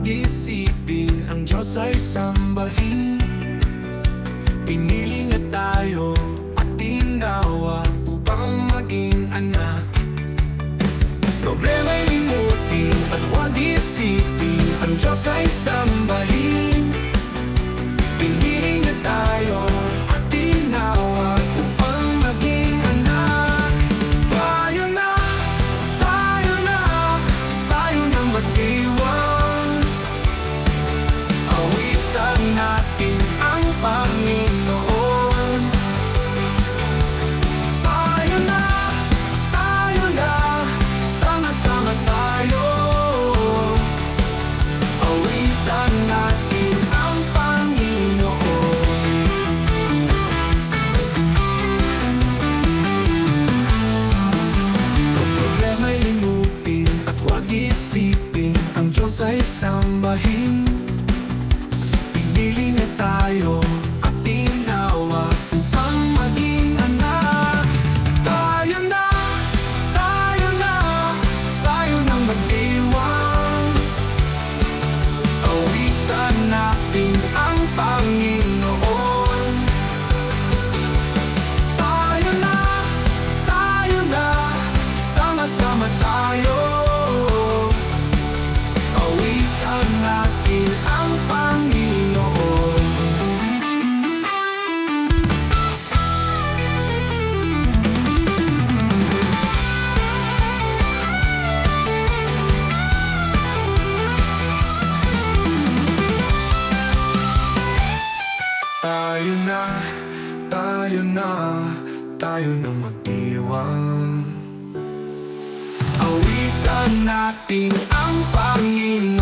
huwag isipin Ang Diyos ay sambahin. Pinili nga tayo at tinawa Upang maging anak. Problema'y limutin at huwag isipin Ang Diyos ay sambahin Pinili niya tayo na, tayo na, tayo na magdiwang Awitan natin ang Panginoon.